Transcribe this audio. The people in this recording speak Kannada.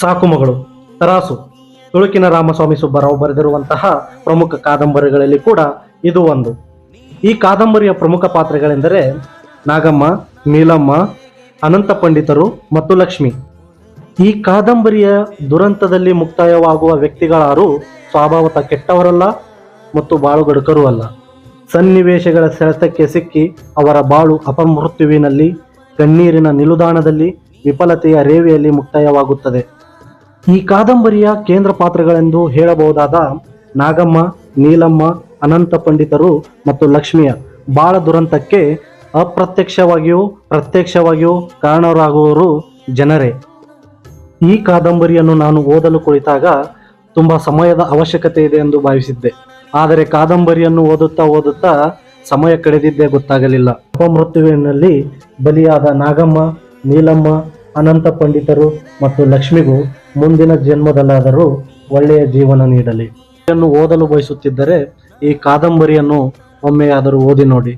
ಸಾಕು ಮಗಳು. ತರಾಸು. ತುಳುಕಿನ ರಾಮಸ್ವಾಮಿ ಸುಬ್ಬರಾವ್ ಬರೆದಿರುವಂತಹ ಪ್ರಮುಖ ಕಾದಂಬರಿಗಳಲ್ಲಿ ಕೂಡ ಇದು ಒಂದು. ಈ ಕಾದಂಬರಿಯ ಪ್ರಮುಖ ಪಾತ್ರಗಳೆಂದರೆ ನಾಗಮ್ಮ, ನೀಲಮ್ಮ, ಅನಂತ ಪಂಡಿತರು ಮತ್ತು ಲಕ್ಷ್ಮಿ. ಈ ಕಾದಂಬರಿಯ ದುರಂತದಲ್ಲಿ ಮುಕ್ತಾಯವಾಗುವ ವ್ಯಕ್ತಿಗಳಾರು ಸ್ವಭಾವತ ಕೆಟ್ಟವರಲ್ಲ ಮತ್ತು ಬಾಳುಗಡುಕರೂ ಅಲ್ಲ. ಸನ್ನಿವೇಶಗಳ ಸೆಳೆತಕ್ಕೆ ಸಿಕ್ಕಿ ಅವರ ಬಾಳು ಅಪಮೃತ್ಯುವಿನಲ್ಲಿ, ಕಣ್ಣೀರಿನ ನಿಲುದಾಣದಲ್ಲಿ ವಿಫಲತೆಯ ರೇವೆಯಲ್ಲಿ ಮುಕ್ತಾಯವಾಗುತ್ತದೆ. ಈ ಕಾದಂಬರಿಯ ಕೇಂದ್ರ ಪಾತ್ರಗಳೆಂದು ಹೇಳಬಹುದಾದ ನಾಗಮ್ಮ, ನೀಲಮ್ಮ, ಅನಂತ ಪಂಡಿತರು ಮತ್ತು ಲಕ್ಷ್ಮಿಯ ಬಾಳ ದುರಂತಕ್ಕೆ ಅಪ್ರತ್ಯಕ್ಷವಾಗಿಯೂ ಪ್ರತ್ಯಕ್ಷವಾಗಿಯೂ ಕಾರಣರಾಗುವವರು ಜನರೇ. ಈ ಕಾದಂಬರಿಯನ್ನು ನಾನು ಓದಲು ಕುಳಿತಾಗ ತುಂಬ ಸಮಯದ ಅವಶ್ಯಕತೆ ಇದೆ ಎಂದು ಭಾವಿಸಿದ್ದೆ. ಆದರೆ ಕಾದಂಬರಿಯನ್ನು ಓದುತ್ತಾ ಓದುತ್ತಾ ಸಮಯ ಕಳೆದಿದ್ದೇ ಗೊತ್ತಾಗಲಿಲ್ಲ. ಅಪಮೃತ್ಯುವಿನಲ್ಲಿ ಬಲಿಯಾದ ನಾಗಮ್ಮ, ನೀಲಮ್ಮ ಅನಂತ ಪಂಡಿತರು ಮತ್ತು ಲಕ್ಷ್ಮಿಗೂ ಮುಂದಿನ ಜನ್ಮದಲ್ಲಾದರೂ ಒಳ್ಳೆಯ ಜೀವನ ನೀಡಲಿ. ಇದನ್ನು ಓದಲು ಬಯಸುತ್ತಿದ್ದರೆ ಈ ಕಾದಂಬರಿಯನ್ನು ಒಮ್ಮೆಯಾದರೂ ಓದಿ ನೋಡಿ.